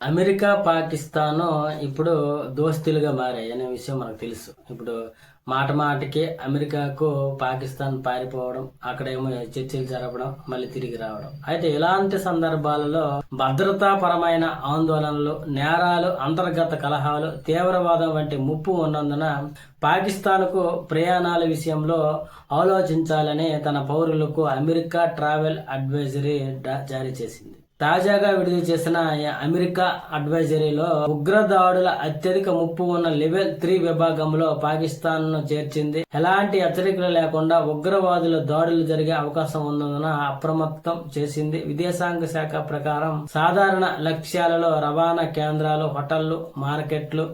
America Pakistan ఇప్పుడు దోస్తులుగా మారాయి అనే విషయం మనకు తెలుసు. ఇప్పుడు మాట మాటకి అమెరికాకు పాకిస్తాన్ పారిపోవడం అక్కడేమో చర్చలు జరపడం మళ్ళీ తిరిగి రావడం. అయితే ఇలాంటి సందర్భాలలో భద్రతాపరమైన ఆందోళనలు నేరాలు అంతర్గత కలహాలు తీవ్రవాదం వంటి ముప్పు ఉన్నందున పాకిస్తాన్కు ప్రయాణాల విషయంలో ఆలోచించాలని తన పౌరులకు అమెరికా ట్రావెల్ అడ్వైజరీ జారీ చేసింది. తాజాగా విడుదల చేసిన అమెరికా అడ్వైజరీలో ఉగ్రదాడుల అత్యధిక ముప్పు ఉన్న లెవెల్ త్రీ విభాగంలో పాకిస్తాన్ను చేర్చింది. ఎలాంటి హెచ్చరికలు లేకుండా ఉగ్రవాదుల దాడులు జరిగే అవకాశం ఉన్నందున అప్రమత్తం చేసింది. విదేశాంగ శాఖ ప్రకారం సాధారణ లక్ష్యాలలో రవాణా కేంద్రాలు హోటళ్ళు మార్కెట్లు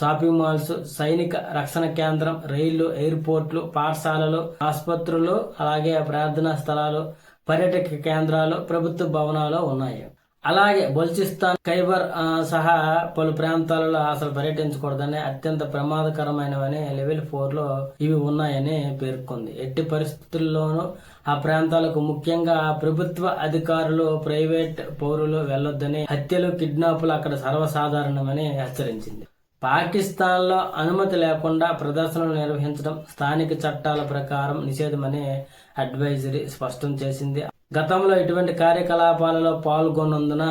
షాపింగ్ మాల్స్ సైనిక రక్షణ కేంద్రం రైళ్ళు ఎయిర్పోర్ట్లు పాఠశాలలు ఆసుపత్రులు అలాగే ప్రార్థనా స్థలాలు పర్యాటక కేంద్రాలు ప్రభుత్వ భవనాలు ఉన్నాయి. అలాగే బల్చిస్తాన్ ఖైబర్ సహా పలు ప్రాంతాలలో అసలు పర్యటించకూడదని అత్యంత ప్రమాదకరమైనవని లెవెల్ ఫోర్లో ఇవి ఉన్నాయని పేర్కొంది. ఎట్టి పరిస్థితుల్లోనూ ఆ ప్రాంతాలకు ముఖ్యంగా ప్రభుత్వ అధికారులు ప్రైవేట్ పౌరులు వెళ్ళొద్దని హత్యలు కిడ్నాపులు అక్కడ సర్వసాధారణమని హెచ్చరించింది. పాకిస్తాన్లో అనుమతి లేకుండా ప్రదర్శనలు నిర్వహించడం స్థానిక చట్టాల ప్రకారం నిషేధమని అడ్వైజరీ స్పష్టం చేసింది. గతంలో ఇటువంటి కార్యకలాపాలలో పాల్గొన్నందున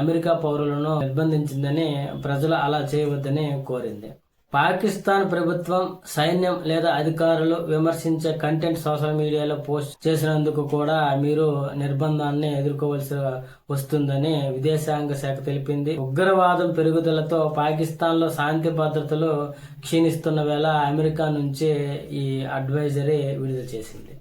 అమెరికా పౌరులను నిర్బంధించిందని ప్రజలు అలా చేయవద్దని కోరింది. పాకిస్తాన్ ప్రభుత్వం సైన్యం లేదా అధికారులు విమర్శించే కంటెంట్ సోషల్ మీడియాలో పోస్ట్ చేసినందుకు కూడా మీరు నిర్బంధాన్ని ఎదుర్కోవలసి వస్తుందని విదేశాంగ శాఖ తెలిపింది. ఉగ్రవాదం పెరుగుదలతో పాకిస్తాన్లో శాంతి భద్రతలు క్షీణిస్తున్న వేళ అమెరికా నుంచి ఈ అడ్వైజరీ విడుదల చేసింది.